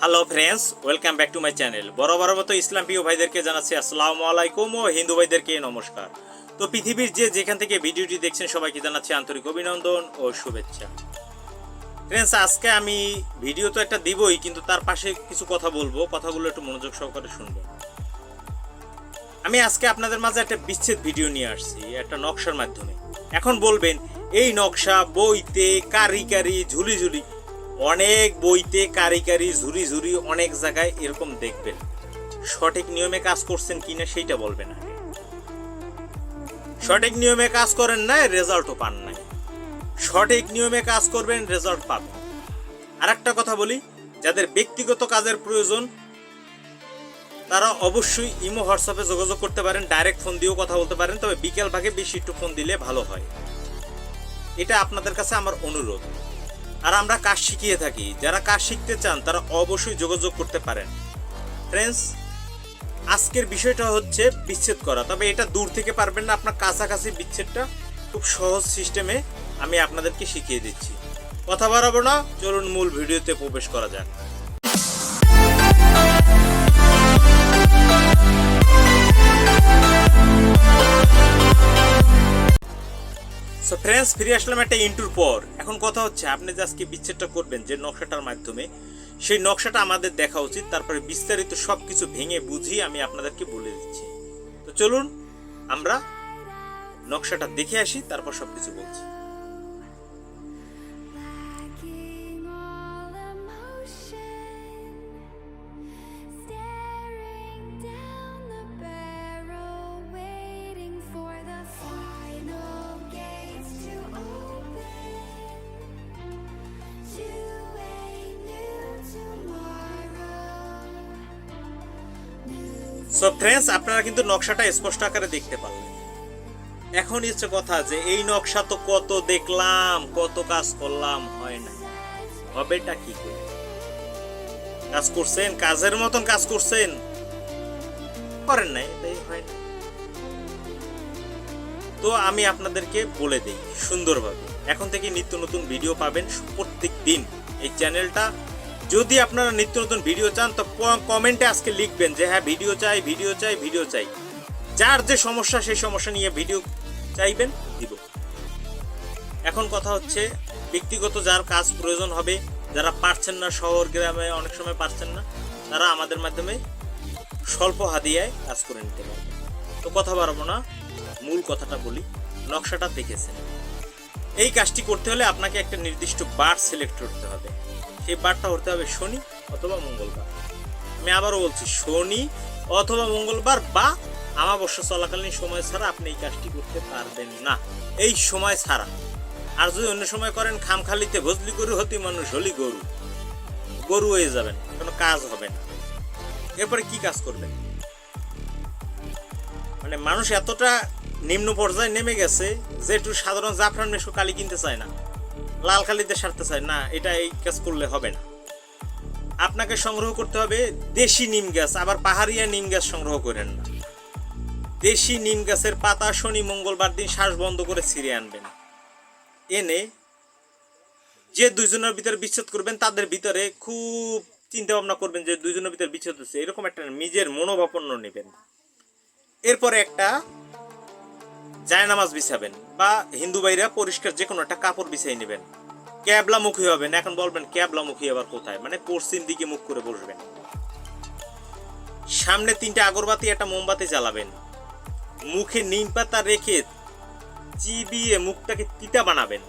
Hello friends welcome back to my channel বড় মতো ইসলাম প্রিয় ভাইদেরকে জানাচ্ছি আসসালামু আলাইকুম ও হিন্দু ভাইদেরকে নমস্কার। তো পৃথিবীর যে যেখান থেকে ভিডিওটি দেখছেন, সবাইকে জানাচ্ছি আন্তরিক অভিনন্দন ও শুভেচ্ছা। ফ্রেন্ডস আজকে আমি ভিডিও তো একটা দিবই, কিন্তু তার পাশে কিছু কথা বলব। কথাগুলো একটু মনোযোগ সহকারে শুনবেন আমি আজকে আপনাদের মাঝে একটা বিচ্ছেদ ভিডিও নিয়ে আসছি, একটা নকশার মাধ্যমে। এখন বলবেন, এই নকশা বইতে কারি কারি ঝুলি ঝুলি অনেক বইতে কারি কারি, ঝুরি ঝুরি অনেক জায়গায় এরকম দেখবেন। সঠিক নিয়মে কাজ করছেন কিনা সেইটা বলবেন আগে। সঠিক নিয়মে কাজ করেন না, রেজাল্টও পান নাই। সঠিক নিয়মে কাজ করবেন, রেজাল্ট পাবেন। আর একটা কথা বলি, যাদের ব্যক্তিগত কাজের প্রয়োজন, তারা অবশ্যই ইমো, হোয়াটসঅ্যাপে যোগাযোগ করতে পারেন, ডাইরেক্ট ফোন দিয়েও কথা বলতে পারেন, তবে বিকেল ভাগে বেশি একটু ফোন দিলে ভালো হয়। এটা আপনাদের কাছে আমার অনুরোধ। আর আমরা কাজ শিখিয়ে থাকি। যারা কাজ শিখতে চান, তারা অবশ্যই যোগাযোগ করতে পারেন। ফ্রেন্ডস আজকের বিষয়টা হচ্ছে বিচ্ছেদ করা। তবে এটা দূর থেকে পারবেন না, আপনার কাছাকাছি বিচ্ছেদটা খুব সহজ সিস্টেমে আমি আপনাদেরকে শিখিয়ে দিচ্ছি। কথা বাড়াবো না, চলুন মূল ভিডিওতে প্রবেশ করা যাক। ফ্রেন্ডস ফিরে আসলাম একটা ইন্টুর পর। এখন কথা হচ্ছে, আপনি যে আজকে বিচ্ছেদটা করবেন যে নকশাটার মাধ্যমে? সেই নকশাটা আমাদের দেখা উচিত, তারপরে বিস্তারিত সব কিছু ভেঙে বুঝিয়ে আমি আপনাদেরকে বলে দিচ্ছি। তো চলুন, আমরা নকশাটা দেখে আসি, তারপর সব কিছু বলছি। সো ফ্রেন্ডস আপনারা কিন্তু নকশাটা স্পষ্ট আকারে দেখতে পারলেন এখন হচ্ছে কথা যে, এই নকশা তো কত দেখলাম, কত কাজ করলাম, হয় না হবেটা কি করে? কাজ করছেন? কাজের মতন কাজ করছেন? করেন নাই, এটাই হয় না। তো আমি আপনাদেরকে বলে দিই সুন্দরভাবে। এখন থেকে নিত্য নতুন ভিডিও পাবেন প্রত্যেক দিন এই চ্যানেলটা যদি আপনারা নিত্য নতুন ভিডিও চান, তো কমেন্টে আজকে লিখবেন যে হ্যাঁ ভিডিও চাই ভিডিও চাই ভিডিও চাই। যার যে সমস্যা, সেই সমস্যা নিয়ে ভিডিও চাইবেন, দিব। এখন কথা হচ্ছে, ব্যক্তিগত যার কাজ প্রয়োজন হবে, যারা পারছেন না, শহর, গ্রামে অনেক সময় পারছেন না, তারা আমাদের মাধ্যমে স্বল্প হাদিয়ায় কাজ করে নিতে পারবে তো কথা বাড়াবো না, মূল কথাটা বলি, নকশাটা দেখেছেন। এই কাজটি করতে হলে আপনাকে একটা নির্দিষ্ট বার সিলেক্ট করতে হবে। সেই বারটা হতে হবে শনি অথবা মঙ্গলবার। আমি আবারও বলছি, শনি অথবা মঙ্গলবার বা আমাবস্যা চলাকালীন সময় ছাড়া আপনি এই কাজটি করতে পারবেন না। এই সময় ছাড়া। আর যদি অন্য সময় করেন, খামখালিতে ভজলি গরু হতি মানুষ হলি গরু। গরু হয়ে যাবেন, কোনো কাজ হবে না। এরপরে কি কাজ করবেন? মানে মানুষ এতটা নিম্ন পর্যায়ে নেমে গেছে, যে একটু সাধারণ জাফরান মেশো কালি কিনতে চায় না। লাল কালিতে সারতে চায়, না, এটা এই কাজ করলে হবে না। আপনাকে সংগ্রহ করতে হবে দেশি নিম গাছ, আবার পাহাড়িয়া নিম গাছ সংগ্রহ করেন না। দেশি নিম গাছের পাতা শনি মঙ্গলবার দিন শ্বাস বন্ধ করে ছিঁড়ে আনবেন। এনে যে দুইজনের ভিতরে বিচ্ছেদ করবেন, তাদের ভিতরে খুব চিন্তা ভাবনা করবেন যে দুইজনের ভিতরে বিচ্ছেদ হচ্ছে। এরকম একটা নিজের মনোভাপন্ন নেবেন। এরপরে একটা জায়নামাজ বিছাবেন বা হিন্দু ভাইরা পরিষ্কার যে কোনো একটা কাপড় বিছাই নেবেন। ক্যাবলামুখী হবেন, এখন বলবেন ক্যাবলামুখী আবার কোথায়? মানে পশ্চিম দিকে মুখ করে বসবেন। সামনে তিনটে আগরবাতি, একটা মোমবাতি জ্বালাবেন। মুখে নিম পাতা রেখে চিবিয়ে মুখটাকে তিতা বানাবেন।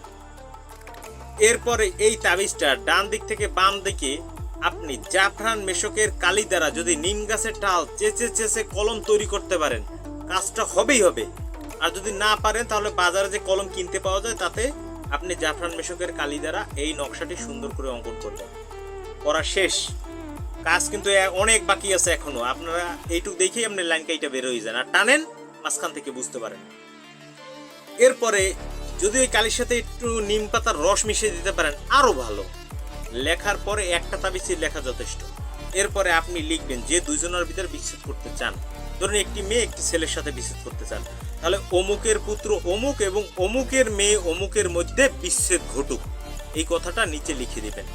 এরপরে এই তাবিজটা ডান দিক থেকে বাম দিকে আপনি জাফরান মেশকের কালি দ্বারা যদি নিম গাছের টাল চেঁচে চেঁচে কলম তৈরি করতে পারেন, কাজটা হবেই হবে। আর যদি না পারেন, তাহলে বাজারে যে কলম কিনতে পাওয়া যায়, তাতে আপনি জাফরান মেশকের কালি দ্বারা এই নকশাটি সুন্দর করে অঙ্কন করবেন। করা শেষ। কাজ কিন্তু অনেক বাকি আছে এখনও। আপনারা এইটুকু দেখেই আপনি লাইন কাইটা বের হয়ে যান। আর টানেন, মাঝখান থেকে বুঝতে পারেন। এরপরে যদি ওই কালির সাথে একটু নিম পাতার রস মিশিয়ে দিতে পারেন, আরও ভালো। লেখার পরে একটা তাবিজের লেখা যথেষ্ট। এরপরে আপনি লিখবেন যে দুইজনের ভিতরে বিচ্ছেদ করতে চান। ধরুন একটি মেয়ে একটি ছেলের সাথে বিচ্ছেদ করতে চান। তাহলে অমুকের পুত্র অমুক এবং অমুকের মেয়ে অমুকের মধ্যে বিচ্ছেদ ঘটুক। এই কথাটা নিচে লিখে দিবেন।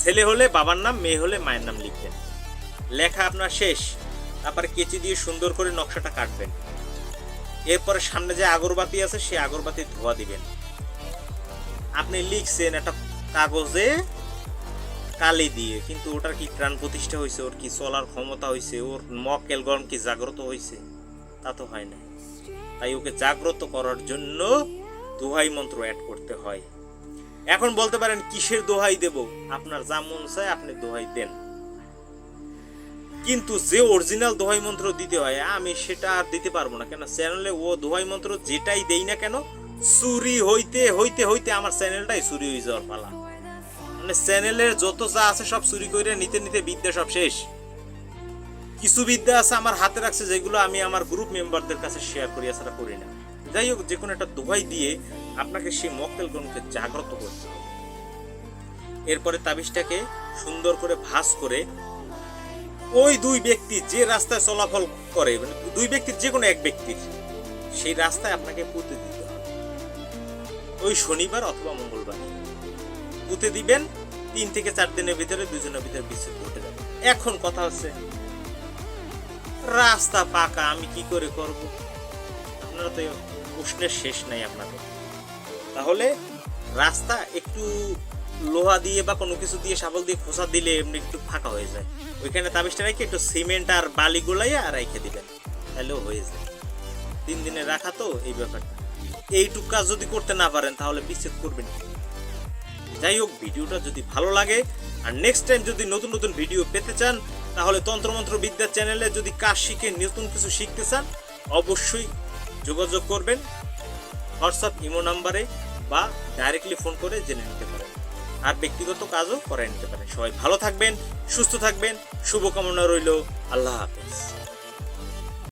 ছেলে হলে বাবার নাম, মেয়ে হলে মায়ের নাম লিখবেন। লেখা আপনার শেষ। তারপরে কেচি দিয়ে সুন্দর করে নকশাটা কাটবেন। এরপরে সামনে যে আগরবাতি আছে, সেই আগরবাতি ধোয়া দিবেন। আপনি লিখছেন একটা কাগজে কালি দিয়ে, কিন্তু ওটার কি প্রাণ প্রতিষ্ঠা হয়েছে ওর কি চলার ক্ষমতা হয়েছে ওর মক্কেল গরম কি জাগ্রত হয়েছে তা তো হয় না তাই ওকে জাগ্রত করার জন্য দোহাই মন্ত্র অ্যাড করতে হয়। এখন বলতে পারেন, কিসের দোহাই দেব? আপনার যা মন চায় আপনি দোহাই দেন। কিন্তু যে অরিজিনাল দোহাই মন্ত্র দিতে হয়, আমি সেটা আর দিতে পারব না। কেন? চ্যানেলে ও দোহাই মন্ত্র যেটাই দেই না কেন, চুরি হইতে হইতে হইতে আমার চ্যানেলটাই চুরি হয়ে যাওয়ার পালা। মানে চ্যানেলের যত যা আছে সব চুরি করে নিতে নিতে বিদ্যা সব শেষ। কিছু বিদ্যা আছে আমার হাতে রাখছে, যেগুলো আমি আমার গ্রুপ মেম্বারদের কাছে শেয়ার করি, এছাড়া করি না। যাই হোক, যে কোনো একটা দোহাই দিয়ে আপনাকে সেই মক্কেল গণকে জাগ্রত করতে হবে। এরপরে তাবিজটাকে সুন্দর করে ভাঁজ করে ওই দুই ব্যক্তি যে রাস্তায় চলাফল করে মানে দুই ব্যক্তির যে কোনো এক ব্যক্তির, সেই রাস্তায় আপনাকে পুঁতে দিতে হবে। ওই শনিবার অথবা মঙ্গলবার। পুঁতে দিবেন, তিন থেকে চার দিনের ভিতরে দুজনের ভিতরে বিচ্ছেদ ঘটে যাবে। এখন কথা হচ্ছে রাস্তা পাকা, আমি কি করে করব? আপনারা তো প্রশ্নের শেষ নাই আপনাদের। তাহলে রাস্তা একটু লোহা দিয়ে বা কোনো কিছু দিয়ে শাবল দিয়ে খোসা দিলে এমনি একটু ফাঁকা হয়ে যায়। ওইখানে তাবিজটা রেখে একটু সিমেন্ট আর বালি গোলাইয়া আর রেখে দিবেন। তাহলেও হয়ে যায়। তিন দিনে রাখা তো এই ব্যাপারটা। এইটুক কাজ যদি করতে না পারেন তাহলে বিচ্ছেদ করবেন? যাই হোক, ভিডিওটা যদি ভালো লাগে, আর নেক্সট টাইম যদি নতুন নতুন ভিডিও পেতে চান তাহলে তন্ত্রমন্ত্র বিদ্যা চ্যানেলে যদি কাজ শিখে নতুন কিছু শিখতে চান, অবশ্যই যোগাযোগ করবেন হোয়াটসঅ্যাপ, ইমো নাম্বারে বা ডাইরেক্টলি ফোন করে জেনে নিতে পারেন। আর ব্যক্তিগত কাজও করে নিতে পারেন। সবাই ভালো থাকবেন, সুস্থ থাকবেন, শুভকামনা রইল। আল্লাহ হাফেজ।